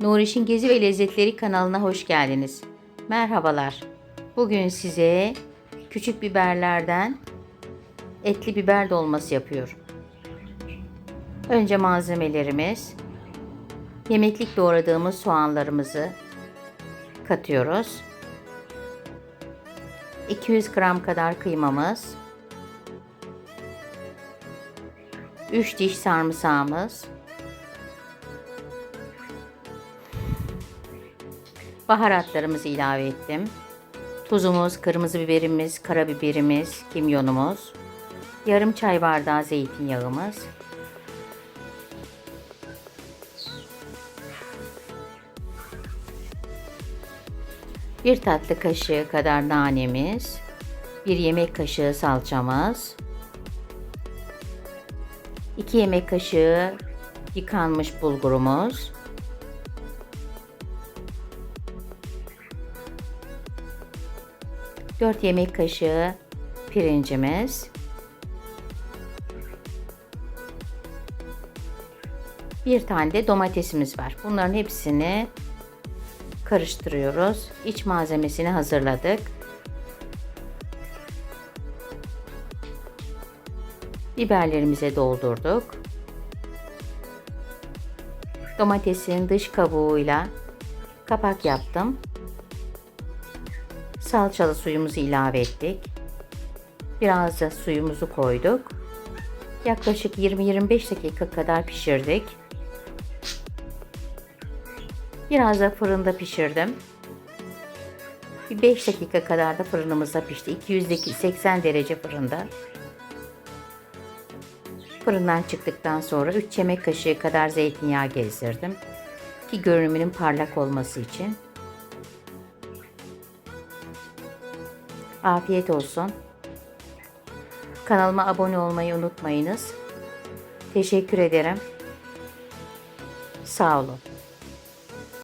Nuriş'in Gezi ve Lezzetleri kanalına hoş geldiniz. Merhabalar. Bugün size küçük biberlerden etli biber dolması yapıyorum. Önce malzemelerimiz yemeklik doğradığımız soğanlarımızı katıyoruz. 200 gram kadar kıymamız, 3 diş sarımsağımız, baharatlarımızı ilave ettim. Tuzumuz, kırmızı biberimiz, karabiberimiz, kimyonumuz, yarım çay bardağı zeytinyağımız, bir tatlı kaşığı kadar nanemiz, bir yemek kaşığı salçamız, 2 yemek kaşığı yıkanmış bulgurumuz, 4 yemek kaşığı pirincimiz, bir tane de domatesimiz var. Bunların hepsini karıştırıyoruz. İç malzemesini hazırladık. Biberlerimize doldurduk. Domatesin dış kabuğuyla kapak yaptım. Salçalı suyumuzu ilave ettik. Biraz da suyumuzu koyduk. Yaklaşık 20-25 dakika kadar pişirdik. Biraz da fırında pişirdim. Bir 5 dakika kadar da fırınımızda pişti. 280 derece fırında. Fırından çıktıktan sonra 3 yemek kaşığı kadar zeytinyağı gezdirdim. Ki görünümünün parlak olması için. Afiyet olsun. Kanalıma abone olmayı unutmayınız. Teşekkür ederim. Sağ olun.